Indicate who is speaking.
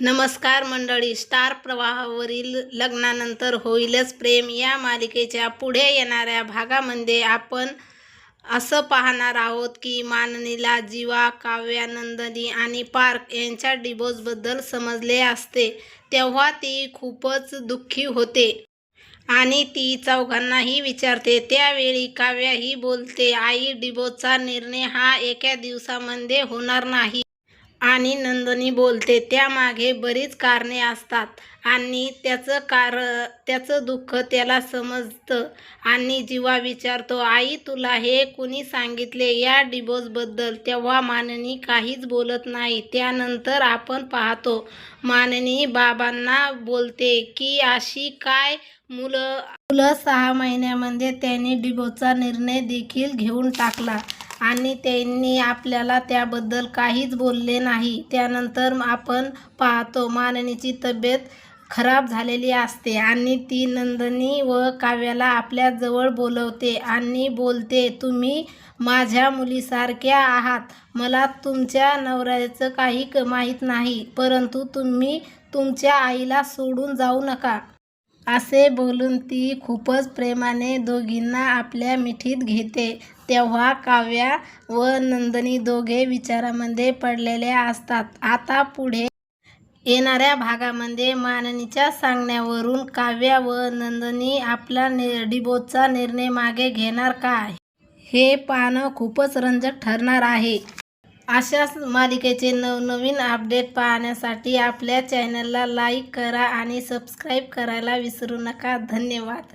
Speaker 1: नमस्कार मंडळी. स्टार प्रवाहावरील लग्नानंतर होईलच प्रेम. या मालिकेच्या पुढे येणाऱ्या भागामध्ये आपण असं पाहणार आहोत की माननीला जीवा काव्या नंदनी आणि पार्क यांच्या डिबोजबद्दल समजले असते. तेव्हा ती खूपच दुःखी होते आणि ती चौघांनाही विचारते. त्यावेळी काव्या ही बोलते आई डिबोजचा निर्णय हा एका दिवसामध्ये होणार नाही. आणि नंदनी बोलते त्यामागे बरीच कारणे असतात आणि त्याचं कार त्याचं दुःख त्याला समजतं आणि जीवा विचारतो आई तुला हे कुणी सांगितले या डिबोजबद्दल तेव्हा माननी काहीच बोलत नाही. त्यानंतर आपण पाहतो माननी बाबांना बोलते की अशी काय मुलं मुलं सहा महिन्यामध्ये त्यांनी डिबोजचा निर्णय देखील घेऊन टाकला. आणि त्यांनी आपल्याला त्याबद्दल काहीच बोलले नाही. त्यानंतर आपण पाहतो माननीची तब्येत खराब झालेली असते आणि ती नंदनी व काव्याला आपल्याजवळ बोलवते आणि बोलते तुम्ही माझ्या मुलीसारख्या आहात. मला तुमच्या नवऱ्याचं काही क माहीत नाही परंतु तुम्ही तुमच्या आईला सोडून जाऊ नका. असे बोलून ती खूपच प्रेमाने दोघींना आपल्या मिठीत घेते. तेव्हा काव्या व नंदनी दोघे विचारामध्ये पडलेले असतात. आता पुढे येणाऱ्या भागामध्ये माननीच्या सांगण्यावरून काव्या व नंदनी आपला नि डिबोचा निर्णय मागे घेणार काय? हे पाहणं खूपच रंजक ठरणार आहे. अशाच मालिकेचे नवनवीन अपडेट पाहण्यासाठी आपल्या चॅनलला लाईक करा आणि सबस्क्राईब करायला विसरू नका. धन्यवाद.